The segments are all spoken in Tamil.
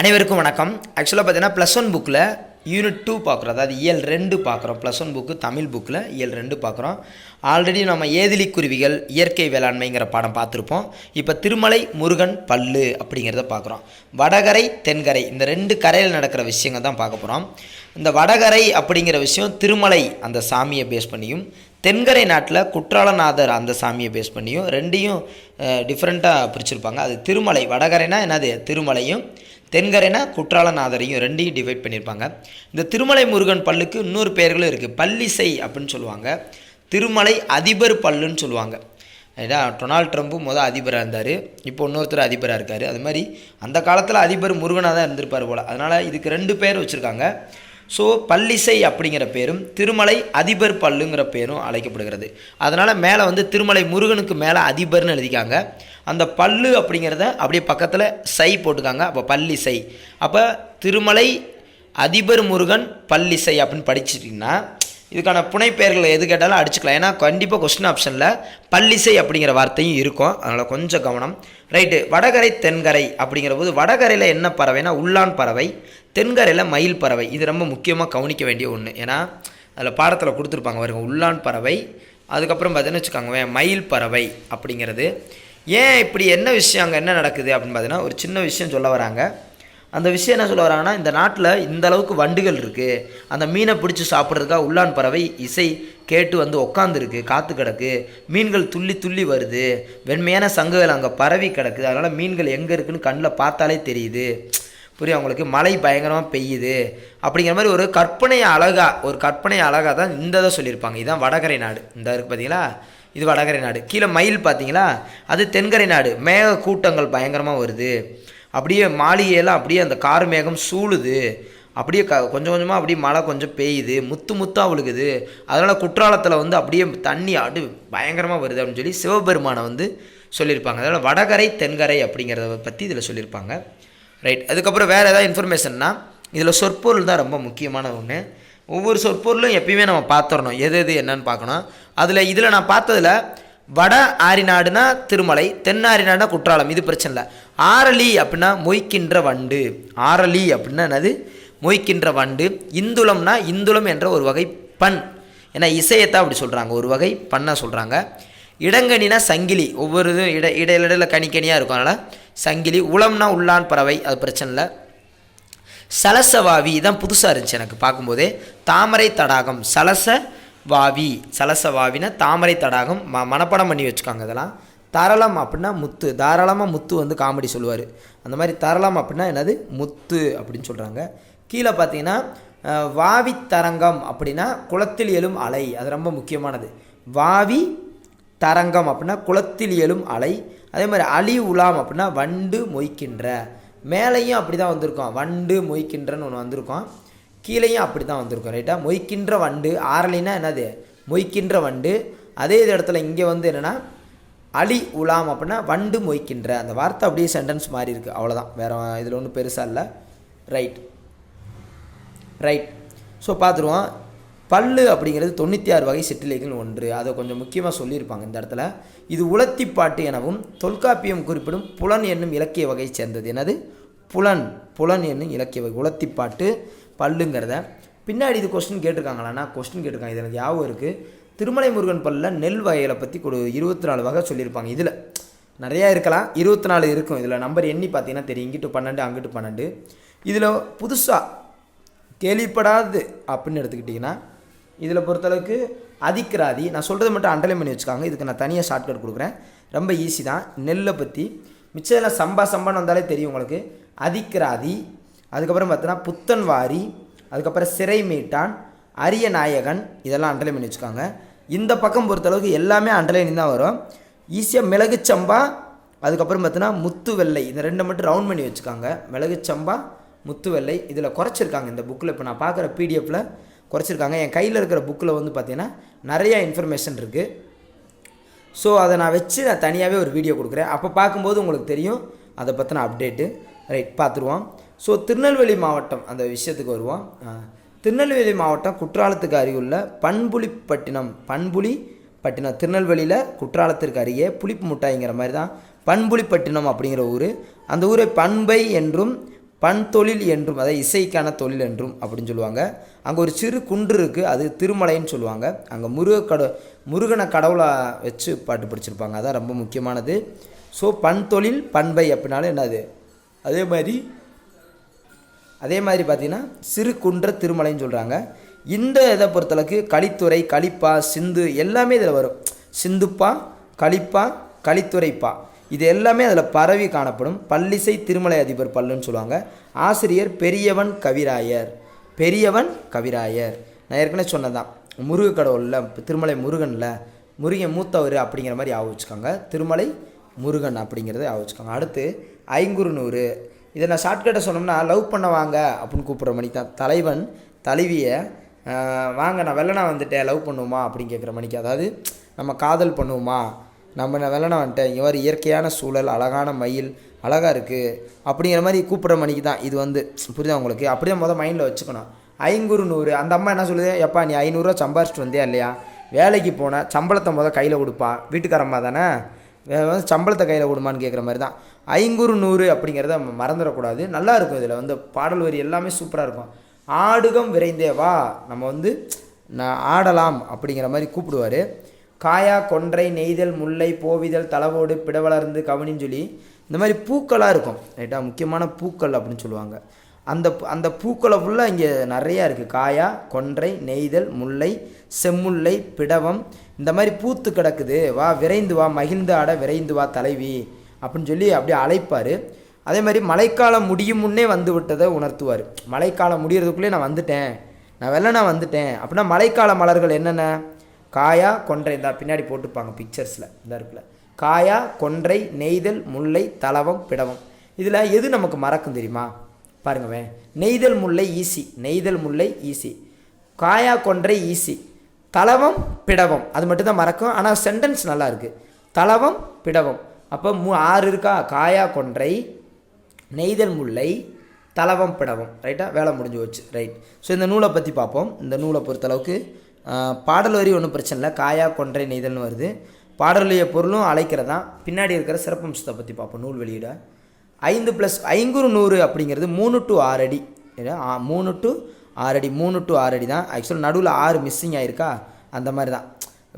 அனைவருக்கும் வணக்கம். ஆக்சுவலாக பார்த்தீங்கன்னா ப்ளஸ் ஒன் புக்கில் யூனிட் டூ பார்க்குறோம். அதாவது இயல் ரெண்டு பார்க்குறோம். ப்ளஸ் ஒன் புக்கு தமிழ் புக்கில் இயல் ரெண்டு பார்க்குறோம். ஆல்ரெடி நம்ம ஏதிலி குருவிகள் இயற்கை வேளாண்மைங்கிற பாடம் பார்த்துருப்போம். இப்போ திருமலை முருகன் பல்லு அப்படிங்கிறத பார்க்குறோம். வடகரை தென்கரை இந்த ரெண்டு கரையில் நடக்கிற விஷயங்கள் தான் பார்க்க போகிறோம் இந்த வடகரை அப்படிங்கிற விஷயம் திருமலை அந்த சாமியை பேஸ் பண்ணியும் தென்கரை நாட்டில் குற்றாலநாதர் அந்த சாமியை பேஸ் பண்ணியும் ரெண்டையும் டிஃப்ரெண்ட்டாக பிரிச்சிருப்பாங்க. அது திருமலை வடகரைனா என்னது? திருமலையும் தென்கரைனா குற்றாலநாதரையும் ரெண்டையும் டிவைட் பண்ணியிருப்பாங்க இந்த திருமலை முருகன் பல்லுக்கு இன்னொரு பெயர்களும் இருக்குது பள்ளிசை அப்படின்னு சொல்லுவாங்க. திருமலை அதிபர் பல்லுன்னு சொல்லுவாங்க. ஏன்னா டொனால்ட் ட்ரம்ப்பும் மொதல் அதிபராக இருந்தார். இப்போ இன்னொருத்தர் அதிபராக இருக்கார். அது மாதிரி அந்த காலத்தில் அதிபர் முருகனாக தான் இருந்திருப்பார் போல். அதனால் இதுக்கு ரெண்டு பேர் வச்சுருக்காங்க. ஸோ பல்லிசை அப்படிங்கிற பேரும் திருமலை அதிபர் பல்லுங்கிற பேரும் அழைக்கப்படுகிறது. அதனால் மேலே வந்து திருமலை முருகனுக்கு மேலே அதிபர்னு எழுதிக்காங்க. அந்த பல்லு அப்படிங்கிறத அப்படியே பக்கத்தில் சை போட்டுக்காங்க. அப்போ பல்லிசை. அப்போ திருமலை அதிபர் முருகன் பல்லிசை அப்படின்னு படிச்சிட்டிங்கன்னா இதுக்கான புனைப்பெயர்கள் எது கேட்டாலும் அடிச்சுக்கலாம். ஏன்னா கண்டிப்பாக கொஸ்டின் ஆப்ஷனில் பள்ளிசை அப்படிங்கிற வார்த்தையும் இருக்கும். அதனால் கொஞ்சம் கவனம். ரைட்டு வடகரை தென்கரை அப்படிங்கிற போது வடகரையில் என்ன பறவைனா உள்ளான் பறவை தென்கரையில் மயில் பறவை. இது ரொம்ப முக்கியமாக கவனிக்க வேண்டிய ஒன்று ஏன்னா அதில் பாடத்தில் கொடுத்துருப்பாங்க வருங்க உள்ளான் பறவை. அதுக்கப்புறம் பார்த்தீங்கன்னு வச்சுக்கோங்க மயில் பறவை அப்படிங்கிறது. ஏன் இப்படி என்ன விஷயம் அங்கே என்ன நடக்குது அப்படின்னு பார்த்தீங்கன்னா ஒரு சின்ன விஷயம் சொல்ல வராங்க. அந்த விஷயம் என்ன சொல்ல வராங்கன்னா இந்த நாட்டில் இந்த அளவுக்கு வண்டுகள் இருக்குது அந்த மீனை பிடிச்சி சாப்பிட்றதுக்காக உள்ளான் பறவை இசை கேட்டு வந்து உக்காந்துருக்கு காற்று கிடக்கு. மீன்கள் துள்ளி துள்ளி வருது. வெண்மையான சங்குகள் அங்கே பரவி கிடக்குது. அதனால் மீன்கள் எங்கே இருக்குன்னு கண்ணில் பார்த்தாலே தெரியுது. புரியும் அவங்களுக்கு மழை பயங்கரமாக பெய்யுது. அப்படிங்கிற மாதிரி ஒரு கற்பனை அழகாக ஒரு கற்பனை அழகாக தான் இந்த இதை சொல்லியிருப்பாங்க. இதுதான் வடகரை நாடு. இந்த இருக்குது பார்த்தீங்களா இது வடகரை நாடு. கீழே மயில் பார்த்தீங்களா அது தென்கரை நாடு. மேக கூட்டங்கள் பயங்கரமாக வருது. அப்படியே மாளிகையெல்லாம் அப்படியே அந்த கார் மேகம் சூழுது. அப்படியே க கொஞ்சம் கொஞ்சமாக அப்படியே மழை கொஞ்சம் பெய்யுது. முத்து முத்தாக விழுகுது. அதனால் குற்றாலத்தில் வந்து அப்படியே தண்ணி அடு பயங்கரமாக வருது அப்படின்னு சொல்லி சிவபெருமானை வந்து சொல்லியிருப்பாங்க. அதனால் வடகரை தென்கரை அப்படிங்கிறத பற்றி இதில் சொல்லியிருப்பாங்க. ரைட் அதுக்கப்புறம் வேறு ஏதாவது இன்ஃபர்மேஷன்னா இதில் சொற்பொருள் தான் ரொம்ப முக்கியமான ஒன்று ஒவ்வொரு சொற்பொருளும் எப்பயுமே நம்ம பார்த்துடணும். எது எது என்னன்னு பார்க்கணும். அதில் இதில் நான் பார்த்ததில் வட ஆரிநாடுனா திருமலை தென்னாரிநாடுனா குற்றாலம் இது பிரச்சனை இல்லை ஆரலி அப்படின்னா மொய்க்கின்ற வண்டு. ஆரலி அப்படின்னா என்னது? மொய்க்கின்ற வண்டு. இந்துளம்னா இந்துளம் என்ற ஒரு வகை பண் ஏன்னா இசையத்தான் அப்படி சொல்கிறாங்க ஒரு வகை பண்ண சொல்கிறாங்க இடங்கனினா சங்கிலி. ஒவ்வொரு இதுவும் இட இடையில கனிக்கனியாக இருக்கும். அதனால் சங்கிலி. உளம்னா உள்ளான் பறவை. அது பிரச்சனை இல்லை சலசவாவி இதான் புதுசாக இருந்துச்சு எனக்கு பார்க்கும்போதே. தாமரை தடாகம். சலச வாவி சலச வாவினா தாமரை தடாகம் ம மனப்படம் பண்ணி வச்சுக்காங்க இதெல்லாம். தரளம் அப்படின்னா முத்து தாராளமாக முத்து வந்து காமெடி சொல்லுவார். அந்த மாதிரி தரளம் அப்படின்னா என்னது? முத்து அப்படின்னு சொல்கிறாங்க கீழே பார்த்தீங்கன்னா வாவி தரங்கம் அப்படின்னா குளத்தில் எழும் அலை. அது ரொம்ப முக்கியமானது. வாவி தரங்கம் அப்படின்னா குளத்தில் எழும் அலை. அதே மாதிரி அலி உலாம் அப்படின்னா வண்டு மொய்க்கின்ற. மேலேயும் அப்படி தான் வந்திருக்கோம். வண்டு மொய்க்கின்றன்னு ஒன்று வந்திருக்கோம். கீழேயும் அப்படி தான் வந்திருக்கும் ரைட்டாக மொய்க்கின்ற வண்டு ஆரலினா என்னது? மொய்க்கின்ற வண்டு. அதே இது இடத்துல இங்கே வந்து என்னென்னா அலி உலாம் அப்படின்னா வண்டு மொய்க்கின்ற. அந்த வார்த்தை அப்படியே சென்டென்ஸ் மாறி இருக்குது அவ்வளோதான் வேறு இதில் ஒன்றும் பெருசாக இல்லை. ரைட் ரைட் ஸோ பார்த்துருவோம். பல்லு அப்படிங்கிறது தொண்ணூற்றி ஆறு வகை சிற்றிலைகள் ஒன்று. அதை கொஞ்சம் முக்கியமாக சொல்லியிருப்பாங்க இந்த இடத்துல. இது உலத்திப்பாட்டு எனவும் தொல்காப்பியம் குறிப்பிடும் புலன் என்னும் இலக்கிய வகையை சேர்ந்தது. என்னது? புலன். புலன் என்னும் இலக்கிய வகை. உலத்திப்பாட்டு பல்லுங்கிறத. பின்னாடி இது கொஸ்டின் கேட்டிருக்காங்களாண்ணா கொஸ்டின் கேட்டிருக்காங்க. இது எனக்கு ஞாபகம் இருக்குது திருமலை முருகன் பல்லில் நெல் வகைகளை பற்றி ஒரு இருபத்தி நாலு வகை சொல்லியிருப்பாங்க இதில். நிறையா இருக்கலாம். இருபத்தி நாலு இருக்கும் இதில். நம்பர் எண்ணி பார்த்தீங்கன்னா தெரியும். இங்கிட்டு பன்னெண்டு அங்கிட்டு பன்னெண்டு. இதில் புதுசாக கேள்விப்படாது அப்படின்னு எடுத்துக்கிட்டிங்கன்னா இதில் பொறுத்தளவுக்கு அதிக்கிராதி நான் சொல்கிறது மட்டும் அண்டர்லைன் பண்ணி வச்சுக்காங்க. இதுக்கு நான் தனியாக ஷார்ட்கட் கொடுக்குறேன். ரொம்ப ஈஸி தான். நெல்லை பற்றி மிச்சம் எல்லாம் சம்பா சம்பான்னு வந்தாலே தெரியும் உங்களுக்கு. அதிக்கிராதி அதுக்கப்புறம் பார்த்தோன்னா புத்தன் வாரி அதுக்கப்புறம் சிறை மீட்டான் அரிய நாயகன் இதெல்லாம் அண்டர்லைன் பண்ணி வச்சுக்காங்க. இந்த பக்கம் பொறுத்தளவுக்கு எல்லாமே அண்டர்லைன் தான் வரும். ஈஸியாக மிளகு சம்பா அதுக்கப்புறம் பார்த்தோன்னா முத்து வெள்ளை இந்த ரெண்டை மட்டும் ரவுண்ட் பண்ணி வச்சுக்காங்க. மிளகு சம்பா முத்து வெள்ளை இதில் குறைச்சிருக்காங்க இந்த புக்கில் இப்போ நான் பார்க்குற பிடிஎஃப்பில் குறைச்சிருக்காங்க. என் கையில் இருக்கிற புக்கில் வந்து பார்த்தீங்கன்னா நிறையா இன்ஃபர்மேஷன் இருக்குது ஸோ அதை நான் வச்சு நான் தனியாகவே ஒரு வீடியோ கொடுக்குறேன். அப்போ பார்க்கும்போது உங்களுக்கு தெரியும். அதை பற்றின அப்டேட்டு ரைட் பார்த்துருவோம். ஸோ திருநெல்வேலி மாவட்டம் அந்த விஷயத்துக்கு வருவோம். திருநெல்வேலி மாவட்டம் குற்றாலத்துக்கு அருகிலுள்ள பண்புலிப்பட்டினம் பண்புலி பட்டினம் திருநெல்வேலியில் குற்றாலத்திற்கு அருகே புளிப்பு முட்டாய்ங்கிற மாதிரி தான் பண்புலிப்பட்டினம் அப்படிங்கிற ஊர். அந்த ஊரை பண்பை என்றும் பண் தொழில் என்றும் அதாவது இசைக்கான தொழில் என்றும் அப்படின்னு சொல்லுவாங்க. அங்கே ஒரு சிறு குன்று இருக்குது அது திருமலைன்னு சொல்லுவாங்க. அங்கே முருக கட முருகனை கடவுளை வச்சு பாட்டு படிச்சிருப்பாங்க. அதான் ரொம்ப முக்கியமானது. ஸோ பண் தொழில் பண்பை அப்படின்னாலும் என்னது? அதே மாதிரி அதே மாதிரி பார்த்திங்கன்னா சிறு குன்ற திருமலைன்னு சொல்கிறாங்க இந்த இதை பொறுத்தளவுக்கு கலித்துறை களிப்பா சிந்து எல்லாமே இதில் வரும். சிந்துப்பா களிப்பா கலித்துறைப்பா. இது எல்லாமே அதில் பரவி காணப்படும். பள்ளிசை திருமலை அதிபர் பல்லுன்னு சொல்லுவாங்க. ஆசிரியர் பெரியவன் கவிராயர். பெரியவன் கவிராயர். நான் ஏற்கனவே சொன்னதான் முருக கடவுளில் திருமலை முருகனில் முருகன் மூத்தவர் அப்படிங்கிற மாதிரி ஆக வச்சுக்காங்க திருமலை முருகன் அப்படிங்கிறத ஆக வச்சுக்காங்க அடுத்து ஐங்குறுநூறு. இதை நான் ஷார்ட்கட்டை சொன்னோம்னா லவ் பண்ண வாங்க அப்படின்னு கூப்பிட்ற மணிக்கு தான். தலைவன் தலைவியை வாங்க நான் வெள்ளனா வந்துட்டேன் லவ் பண்ணுவோமா? அப்படின்னு கேட்குற மணிக்கு. அதாவது நம்ம காதல் பண்ணுவோமா? நம்ம நான் வெள்ளனா வந்துட்டேன் இங்கே மாதிரி இயற்கையான சூழல் அழகான மயில் அழகாக இருக்குது அப்படிங்கிற மாதிரி கூப்பிட்ற மணிக்கு தான் இது வந்து. புரியுதா உங்களுக்கு? அப்படியே மொதல் மைண்டில் வச்சுக்கணும். ஐங்குறு நூறு. அந்த அம்மா என்ன சொல்லுது? எப்பா நீ ஐநூறுரூவா சம்பாரிச்சிட்டு வந்தியா இல்லையா? வேலைக்கு போனேன் சம்பளத்தை மொதல் கையில் கொடுப்பா. வீட்டுக்காரம்மா தானே? வந்து சம்பளத்தை கையில் கொடுமான்னு கேட்குற மாதிரி தான் ஐங்குறு நூறு அப்படிங்கிறத மறந்துடக்கூடாது. நல்லா இருக்கும் இதில் வந்து பாடல் வரி எல்லாமே சூப்பராக இருக்கும். ஆடுகம் விரைந்தே வா நம்ம வந்து நான் ஆடலாம் அப்படிங்கிற மாதிரி கூப்பிடுவார். காயா கொன்றை நெய்தல் முல்லை போவிதல் தளவோடு பிடவளர்ந்து கவனின்னு சொல்லி இந்த மாதிரி பூக்களாக இருக்கும். ரைட்டா? முக்கியமான பூக்கள் அப்படின்னு சொல்லுவாங்க. அந்த அந்த பூக்களை ஃபுல்லாக இங்கே நிறையா இருக்குது காயா கொன்றை நெய்தல் முல்லை செம்முல்லை பிடவம் இந்த மாதிரி பூத்து கிடக்குது வா விரைந்து வா மகிழ்ந்து ஆட விரைந்து வா தலைவி அப்படின்னு சொல்லி அப்படியே அழைப்பார். அதே மாதிரி மழைக்காலம் முடியும் முன்னே வந்து விட்டதை உணர்த்துவார். மழைக்காலம் முடிகிறதுக்குள்ளே நான் வந்துட்டேன் நான் வெள்ளனா நான் வந்துட்டேன் அப்படின்னா மழைக்கால மலர்கள் என்னென்ன? காயா கொன்றை இந்த பின்னாடி போட்டுப்பாங்க பிக்சர்ஸில் இந்த இருக்குல்ல. காயா கொன்றை நெய்தல் முல்லை தலவம் பிடவம். இதில் எது நமக்கு மறக்கும் தெரியுமா? பாருங்கவே நெய்தல் முல்லை ஈசி நெய்தல் முல்லை ஈசி. காயா கொன்றை ஈசி. தலவம் பிடவம். அது மட்டும்தான் மறக்கும். ஆனால் சென்டென்ஸ் நல்லா இருக்குது தலவம் பிடவம். அப்போ மூ ஆறு இருக்கா? காயா கொன்றை. நெய்தல் முல்லை. தலவம் பிடவம். ரைட்டாக வேலை முடிஞ்சு வச்சு ரைட் ஸோ இந்த நூலை பற்றி பார்ப்போம். இந்த நூலை பொறுத்தளவுக்கு பாடல் வரி ஒன்றும் பிரச்சனை இல்லை. காயா கொன்றை நெய்தல்னு வருது. பாடலுடைய பொருளும் அழைக்கிறதா? பின்னாடி இருக்கிற சிறப்பம்சத்தை பற்றி பார்ப்போம். நூல் வெளியிட. ஐந்து ப்ளஸ் ஐங்குறு நூறு அப்படிங்கிறது மூணு டு ஆறு அடி. மூணு டு ஆறு அடி மூணு டு ஆறு அடி தான். ஆக்சுவலாக நடுவில் ஆறு மிஸ்ஸிங் ஆயிருக்கா? அந்த மாதிரி தான்.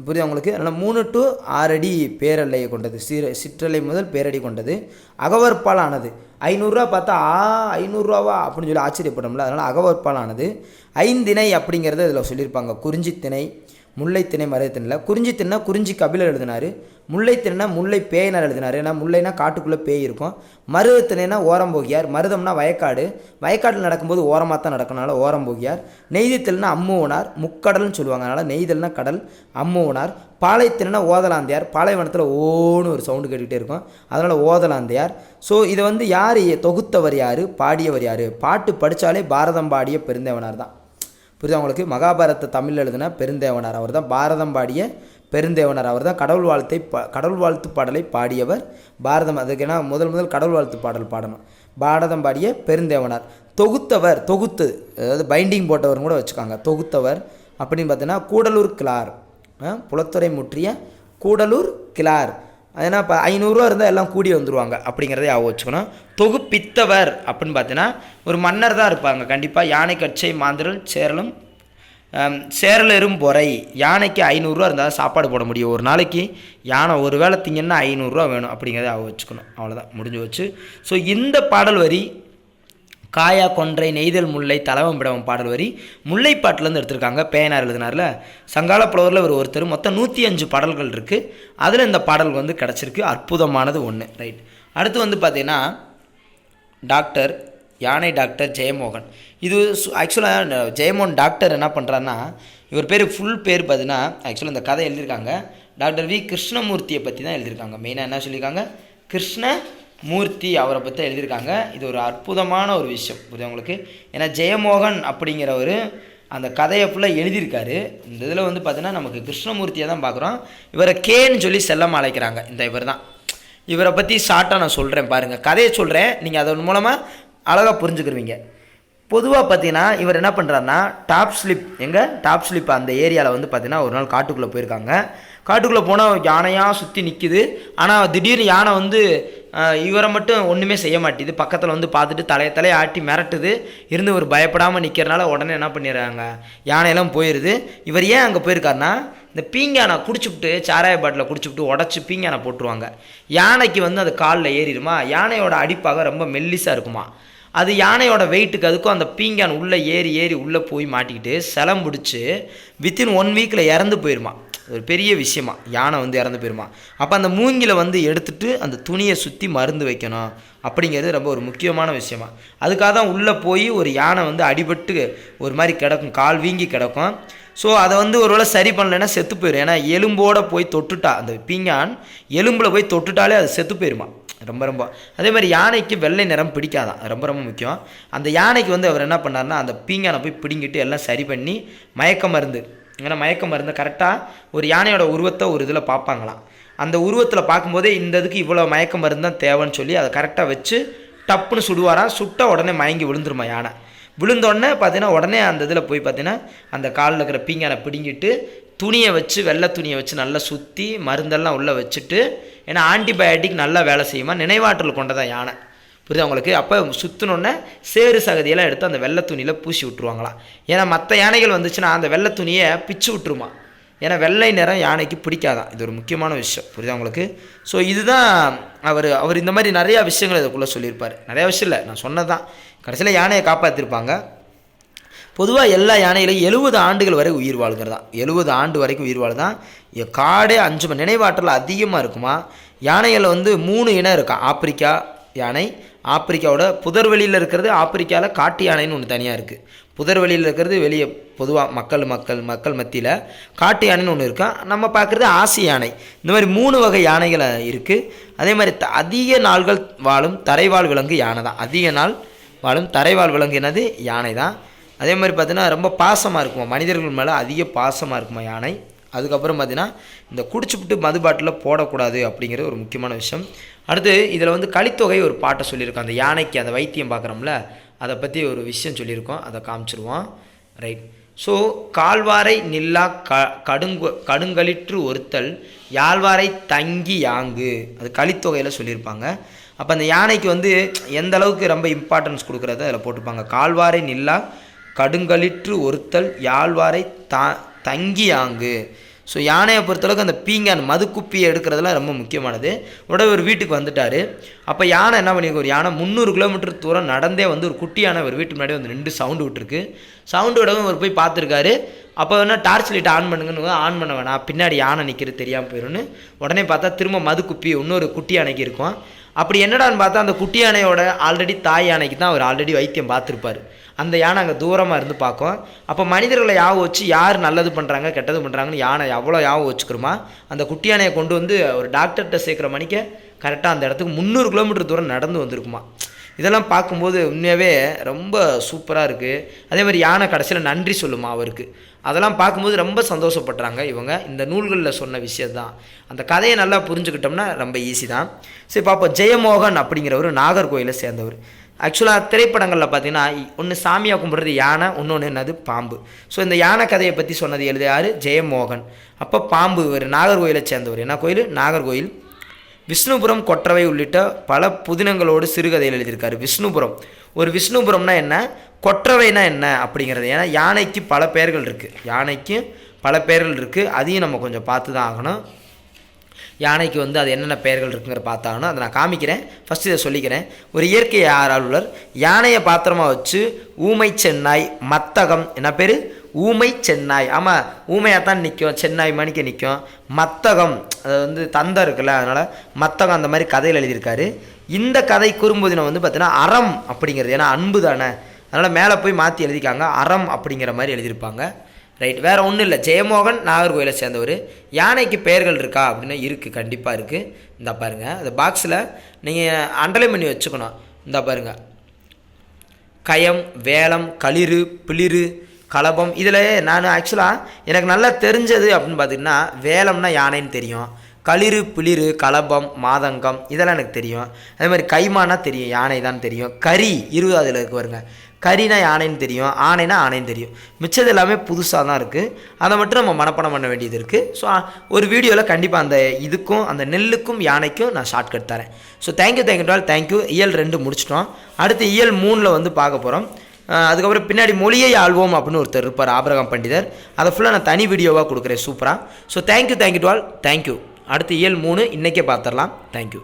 புரியுது உங்களுக்கு? அதனால் மூணு டு ஆறு அடி பேரல்லையை கொண்டது. சிற சிற்றலை முதல் பேரடி கொண்டது. அகவற்பால் ஆனது ஐநூறுரூவா பார்த்தா ஆ ஐநூறுரூவாவா அப்படின்னு சொல்லி ஆச்சரியப்பட்டோம்ல அதனால் அகவற்பால் ஆனது ஐந்திணை அப்படிங்கிறத இதில் சொல்லியிருப்பாங்க. குறிஞ்சி திணை முல்லைத்திணை மருதத்திணையில் குறிஞ்சி தின்னா குறிஞ்சி கபிலர் எழுதினார். முல்லைத்திணைனா முல்லை பேயினார் எழுதினார். ஏன்னா முல்லைனா காட்டுக்குள்ளே பேய் இருக்கும். மருதத்திணைனா ஓரம் போகியார். மருதம்னா வயக்காடு. வயக்காட்டில் நடக்கும்போது ஓரமாக தான் நடக்கனால ஓரம் போகியார். நெய்தித்தல்னா அம்முவனார். முக்கடல்னு சொல்லுவாங்க. அதனால் நெய்தல்னா கடல் அம்முவனார். பாலைத்தினா ஓதலாந்தையார். பாலைவனத்தில் ஓன்னு ஒரு சவுண்டு கேட்டுக்கிட்டே இருக்கும். அதனால் ஓதலாந்தையார். ஸோ இதை வந்து யார் தொகுத்தவர் யார்? பாடியவர் யார்? பாட்டு படித்தாலே பாரதம் பாடிய பெருந்தேவனார் தான். புரியுது உங்களுக்கு? மகாபாரத தமிழ் எழுதின பெருந்தேவனார் அவர் தான் பாரதம் பாடிய பெருந்தேவனார் அவர் தான் கடவுள் வாழ்த்தை ப கடவுள் வாழ்த்து பாடலை பாடியவர் பாரதம். அதுக்கு என்ன? முதல் முதல் கடவுள் வாழ்த்து பாடல் பாடணும். பாரதம் பாடிய பெருந்தேவனார். தொகுத்தவர் தொகுத்து அதாவது பைண்டிங் போட்டவர்னு கூட வச்சுக்காங்க. தொகுத்தவர் அப்படின்னு பார்த்தீங்கன்னா கூடலூர் கிளார் புலத்துறை முற்றிய கூடலூர் கிளார். ஏன்னா இப்போ ஐநூறுரூவா இருந்தால் எல்லாம் கூடி வந்துருவாங்க. அப்படிங்கிறத யாபகம் வச்சுக்கணும். தொகுப்பித்தவர் அப்படின்னு பார்த்தீங்கன்னா ஒரு மன்னர் தான் இருப்பாங்க. கண்டிப்பாக யானை கட்சை மாந்திரல் சேரலும் ஆம், சேரலெரும் பொறை. யானைக்கு ஐநூறுரூவா இருந்தால் தான் சாப்பாடு போட முடியும். ஒரு நாளைக்கு யானை ஒரு வேளை திங்கன்னா ஐநூறுரூவா வேணும் அப்படிங்கிறத ஆக வச்சுக்கணும். அவ்வளோதான் முடிஞ்சு வச்சு ஸோ இந்த பாடல் வரி காயா கொன்றை நெய்தல் முல்லை தலவம் பிடவம் பாடல் வரி முல்லைப்பாட்டிலேருந்து எடுத்திருக்காங்க. பேனார் எழுதினார்ல. சங்கால புலவரில் ஒரு ஒருத்தர் மொத்தம் நூற்றி அஞ்சு பாடல்கள் இருக்குது அதில் இந்த பாடல் வந்து கிடச்சிருக்கு. அற்புதமானது ஒன்று ரைட் அடுத்து வந்து பார்த்தீங்கன்னா டாக்டர் யானை டாக்டர் ஜெயமோகன். இது ஆக்சுவலாக ஜெயமோகன் டாக்டர் என்ன பண்ணுறாருன்னா இவர் பேர் ஃபுல் பேர் பார்த்தீங்கன்னா ஆக்சுவலாக இந்த கதை எழுதியிருக்காங்க. Doctor V. கிருஷ்ணமூர்த்தியை பற்றி தான் எழுதியிருக்காங்க மெயினாக என்ன சொல்லியிருக்காங்க? மூர்த்தி அவரை பற்றி எழுதியிருக்காங்க. இது ஒரு அற்புதமான ஒரு விஷயம் புரியுது உங்களுக்கு? ஏன்னா ஜெயமோகன் அப்படிங்கிறவர் அந்த கதையை ஃபுல்லாக எழுதியிருக்காரு. இந்த இதில் வந்து பார்த்தீங்கன்னா நமக்கு கிருஷ்ணமூர்த்தியை தான் பார்க்குறோம். இவரை கேன்னு சொல்லி செல்லம் அழைக்கிறாங்க. இந்த இவர் தான். இவரை பற்றி ஷார்ட்டாக நான் சொல்கிறேன் பாருங்கள் கதையை சொல்கிறேன் நீங்கள் அதன் மூலமாக அழகாக புரிஞ்சுக்கிருவீங்க. பொதுவாக பார்த்தீங்கன்னா இவர் என்ன பண்ணுறாருன்னா டாப் ஸ்லிப் எங்கே? டாப் ஸ்லிப் அந்த ஏரியாவில் வந்து பார்த்தீங்கன்னா ஒரு நாள் காட்டுக்குள்ளே போயிருக்காங்க. காட்டுக்குள்ளே போனால் யானையாக சுற்றி நிற்கிது ஆனால் திடீர்னு யானை வந்து இவரை மட்டும் ஒன்றுமே செய்ய மாட்டேது பக்கத்தில் வந்து பார்த்துட்டு தலையை தலையை ஆட்டி மிரட்டுது. இருந்து ஒரு பயப்படாமல் நிற்கிறனால உடனே என்ன பண்ணிடுறாங்க? யானையெல்லாம் போயிடுது இவர் ஏன் அங்கே போயிருக்காருன்னா இந்த பீங்கானை குடிச்சுப்புட்டு சாராய பாட்டில் குடிச்சுப்புட்டு உடச்சி பீங்கானை போட்டுருவாங்க. யானைக்கு வந்து அது காலில் ஏறிடுமா? யானையோட அடிப்பாக ரொம்ப மெல்லிசாக இருக்குமா? அது யானையோட வெயிட்டுக்கு அதுக்கும் அந்த பீங்கான் உள்ளே ஏறி ஏறி உள்ளே போய் மாட்டிக்கிட்டு செலம் பிடிச்சி வித்தின் ஒன் வீக்கில் இறந்து போயிருமா. ஒரு பெரிய விஷயமா. யானை வந்து இறந்து போயிருமா. அப்போ அந்த மூங்கில வந்து எடுத்துட்டு அந்த துணியை சுற்றி மருந்து வைக்கணும். அப்படிங்கிறது ரொம்ப ஒரு முக்கியமான விஷயமா. அதுக்காக தான் உள்ளே போய் ஒரு யானை வந்து அடிபட்டு ஒரு மாதிரி கிடக்கும். கால் வீங்கி கிடக்கும். ஸோ அதை வந்து ஒரு வேளை சரி பண்ணலைன்னா செத்து போயிடும் ஏன்னா எலும்போடு போய் தொட்டுட்டா அந்த பீங்கான் எலும்பில் போய் தொட்டுட்டாலே அது செத்து போயிருமா. ரொம்ப ரொம்ப. அதே மாதிரி யானைக்கு வெள்ளை நிறம் பிடிக்காதான் ரொம்ப ரொம்ப முக்கியம். அந்த யானைக்கு வந்து அவர் என்ன பண்ணாருன்னா அந்த பீங்கானை போய் பிடிங்கிட்டு எல்லாம் சரி பண்ணி மயக்க மருந்து. ஏன்னா மயக்க மருந்து கரெக்டாக ஒரு யானையோட உருவத்தை ஒரு இதில் பார்ப்பாங்களாம். அந்த உருவத்தில் பார்க்கும்போதே இந்த இதுக்கு இவ்வளோ மயக்க மருந்து தான் தேவைன்னு சொல்லி அதை கரெக்டாக வச்சு டப்புன்னு சுடுவாராம் சுட்ட உடனே மயங்கி விழுந்துருமா யானை? விழுந்த உடனே பார்த்தீங்கன்னா உடனே அந்த இதில் போய் பார்த்தீங்கன்னா அந்த காலில் இருக்கிற பீங்கானை பிடுங்கிட்டு துணியை வச்சு வெள்ளை துணியை வச்சு நல்லா சுற்றி மருந்தெல்லாம் உள்ளே வச்சுட்டு ஏன்னா ஆன்டிபயோட்டிக் நல்லா வேலை செய்யுமா? நினைவாற்றல் கொண்டதான் யானை. புரியுது அவங்களுக்கு அப்போ சுற்றினோன்னே சேறு சகதியெல்லாம் எடுத்து அந்த வெள்ளை துணியில் பூசி விட்ருவாங்களாம் ஏன்னா மற்ற யானைகள் வந்துச்சுன்னா அந்த வெள்ளை துணியை பிச்சு விட்ருமா ஏன்னா வெள்ளை நிறம் யானைக்கு பிடிக்காதான் இது ஒரு முக்கியமான விஷயம். புரியுது அவங்களுக்கு ஸோ இதுதான் அவர் அவர் இந்த மாதிரி நிறையா விஷயங்கள் இதுக்குள்ளே சொல்லியிருப்பார். நிறையா விஷயம் இல்லை. நான் சொன்னது தான் கடைசியில் யானையை காப்பாற்றிருப்பாங்க பொதுவாக எல்லா யானைகளையும் எழுபது ஆண்டுகள் வரை உயிர் வாழ்கிறதான் எழுபது ஆண்டு வரைக்கும் உயிர் வாழ்தான் காடே அஞ்சு மணி. நினைவாற்றல் அதிகமாக இருக்குமா? யானைகளில் வந்து மூணு இனம் இருக்கா? ஆப்பிரிக்கா யானை ஆப்பிரிக்காவோட புதர்வெளியில் இருக்கிறது ஆப்பிரிக்காவில் காட்டு யானைன்னு ஒன்று தனியாக இருக்குது புதர்வெளியில் இருக்கிறது வெளியே பொதுவாக மக்கள் மக்கள் மக்கள் மத்தியில் காட்டு யானைன்னு ஒன்று இருக்கா? நம்ம பார்க்குறது ஆசிய யானை. இந்த மாதிரி மூணு வகை யானைகள் இருக்குது அதே மாதிரி த- அதிக நாள்கள் வாழும் தரைவாழ் விலங்கு யானை தான் அதிக நாள் வாழும் தரைவாழ் விலங்கு என்னது? யானை தான் அதே மாதிரி பார்த்தீங்கன்னா ரொம்ப பாசமாக இருக்குமா? மனிதர்கள் மேலே அதிக பாசமாக இருக்குமா யானை? அதுக்கப்புறம் பார்த்தீங்கன்னா இந்த குடிச்சுப்புட்டு மது பாட்டில் போடக்கூடாது அப்படிங்கிறது ஒரு முக்கியமான விஷயம். அடுத்து இதில் வந்து கலித்தொகை ஒரு பாட்டை சொல்லியிருக்கோம் அந்த யானைக்கு அந்த வைத்தியம் பார்க்குறோம்ல அதை பற்றி ஒரு விஷயம் சொல்லியிருக்கோம். அதை காமிச்சிருவோம். ரைட் ஸோ கால்வாரை நில்லா க கடுங்கு கடுங்கலிற்று ஒருத்தல் யாழ்வாரை தங்கி யாங்கு. அது கலித்தொகையில் சொல்லியிருப்பாங்க. அப்போ அந்த யானைக்கு வந்து எந்த அளவுக்கு ரொம்ப இம்பார்ட்டன்ஸ் கொடுக்குறத அதில் போட்டிருப்பாங்க. கால்வாரை நில்லா கடுங்களிற்று ஒருத்தல் யாழ்வாரை தா தங்கியாங்கு. ஸோ யானையை பொறுத்தளவுக்கு அந்த பீங்கான் மதுக்குப்பியை எடுக்கிறதுலாம் ரொம்ப முக்கியமானது. உடனே ஒரு வீட்டுக்கு வந்துட்டார். அப்போ யானை என்ன பண்ணிருக்கு? ஒரு யானை முந்நூறு கிலோமீட்டர் தூரம் நடந்தே வந்து ஒரு குட்டி யானை ஒரு வீட்டு முன்னாடி வந்து ரெண்டு சவுண்டு விட்டுருக்கு. சவுண்டு விடவும் அவர் போய் பார்த்துருக்காரு. அப்போ வேணால் டார்ச் லைட் ஆன் பண்ணுங்கன்னு ஆன் பண்ண வேணாம். பின்னாடி யானை நிற்கிறது தெரியாமல் போயிடும்னு உடனே பார்த்தா திரும்ப மதுக்குப்பி இன்னொரு குட்டி யானைக்கு இருக்கும். அப்படி என்னடான்னு பார்த்தா அந்த குட்டி யானையோட ஆல்ரெடி தாய் யானைக்கு தான் அவர் ஆல்ரெடி வைத்தியம் பார்த்துருப்பாரு. அந்த யானை அங்கே தூரமாக இருந்து பார்க்கும். அப்போ மனிதர்களை யாவை வச்சு யார் நல்லது பண்ணுறாங்க கெட்டது பண்ணுறாங்கன்னு யானை எவ்வளோ யாவை வச்சுக்கிறோமா அந்த குட்டி யானையை கொண்டு வந்து ஒரு டாக்டர்கிட்ட சேர்க்குற மணிக்க கரெக்டாக அந்த இடத்துக்கு முந்நூறு கிலோமீட்டர் தூரம் நடந்து வந்திருக்குமா? இதெல்லாம் பார்க்கும்போது உண்மையாகவே ரொம்ப சூப்பராக இருக்குது அதே மாதிரி யானை கடைசியில் நன்றி சொல்லுமா அவருக்கு. அதெல்லாம் பார்க்கும்போது ரொம்ப சந்தோஷப்படுறாங்க இவங்க. இந்த நூல்களில் சொன்ன விஷயம்தான். அந்த கதையை நல்லா புரிஞ்சுக்கிட்டோம்னா ரொம்ப ஈஸி தான். சரி பார்ப்போம். ஜெயமோகன் அப்படிங்கிறவர் நாகர்கோயிலை சேர்ந்தவர். ஆக்சுவலாக திரைப்படங்களில் பார்த்தீங்கன்னா ஒன்று சாமியாக கும்பிட்றது யானை இன்னொன்று என்னது? பாம்பு. ஸோ இந்த யானை கதையை பற்றி சொன்னது எழுதியார் ஜெயமோகன். அப்போ பாம்பு இவர் நாகர்கோயிலை சேர்ந்தவர். என்ன கோயில்? நாகர்கோயில். விஷ்ணுபுரம் கொற்றவை உள்ளிட்ட பல புதினங்களோடு சிறுகதையில் எழுதியிருக்காரு விஷ்ணுபுரம். ஒரு விஷ்ணுபுரம்னா என்ன? கொற்றவைனா என்ன அப்படிங்கிறது. ஏன்னா யானைக்கு பல பெயர்கள் இருக்குது யானைக்கு பல பெயர்கள் இருக்குது அதையும் நம்ம கொஞ்சம் பார்த்து தான் ஆகணும். யானைக்கு வந்து அது என்னென்ன பெயர்கள் இருக்குங்கிற பார்த்தாங்கன்னா அதை நான் காமிக்கிறேன். ஃபஸ்ட்டு இதை சொல்லிக்கிறேன். ஒரு இயற்கை ஆர்வலர் யானையை பாத்திரமாக வச்சு ஊமை சென்னாய் மத்தகம் என்ன பேர்? ஊமை சென்னாய். ஆமாம் ஊமையாக தான் நிற்கும் சென்னாய் மணிக்கு நிற்கும் மத்தகம் அது வந்து தந்தம் இருக்குல்ல அதனால் மத்தகம் அந்த மாதிரி கதையில் எழுதியிருக்காரு. இந்த கதை குறும்புதினம் வந்து பார்த்தீங்கன்னா அறம் அப்படிங்கிறது ஏன்னா அன்பு தானே. அதனால் மேலே போய் மாற்றி எழுதிக்காங்க அறம் அப்படிங்கிற மாதிரி எழுதியிருப்பாங்க. ரைட் வேறு ஒன்றும் இல்லை. ஜெயமோகன் நாகர்கோயிலை சேர்ந்தவர். யானைக்கு பெயர்கள் இருக்கா அப்படின்னா இருக்குது கண்டிப்பாக இருக்குது இந்த பாருங்க. அந்த பாக்ஸில் நீங்கள் அண்டர்லைன் பண்ணி வச்சுக்கணும். இந்த பாருங்க. கயம் வேலம் களிறு பிளிறு கலபம். இதில் நான் ஆக்சுவலாக எனக்கு நல்லா தெரிஞ்சது அப்படின்னு பார்த்தீங்கன்னா வேலம்னா யானைன்னு தெரியும். களிறு பிளிறு கலபம் மாதங்கம் இதெல்லாம் எனக்கு தெரியும். அதே மாதிரி கைமானா தெரியும் யானை தான் தெரியும். கரி இருபதாவதுல இருக்கு வருங்க கரினா யானைன்னு தெரியும் ஆனைனா ஆனைன்னு தெரியும். மிச்சது எல்லாமே புதுசாக தான் இருக்குது அதை மட்டும் நம்ம மனப்பாடம் பண்ண வேண்டியது இருக்குது ஸோ ஒரு வீடியோவில் கண்டிப்பாக அந்த இதுக்கும் அந்த நெல்லுக்கும் யானைக்கும் நான் ஷார்ட்கட் தரேன். So thank you thank you to all thank you இயல் ரெண்டு முடிச்சிட்டோம். அடுத்து இயல் மூணில் வந்து பார்க்க போகிறோம் அதுக்கப்புறம் பின்னாடி மொழியை ஆள்வோம் அப்படின்னு ஒருத்தர் இருப்பார் ஆபரகம் பண்டிதர். அதை ஃபுல்லாக நான் தனி வீடியோவாக கொடுக்குறேன் சூப்பராக so thank you thank you to all thank you அடுத்து இயல் மூணு இன்றைக்கே பார்த்துடலாம். தேங்க்யூ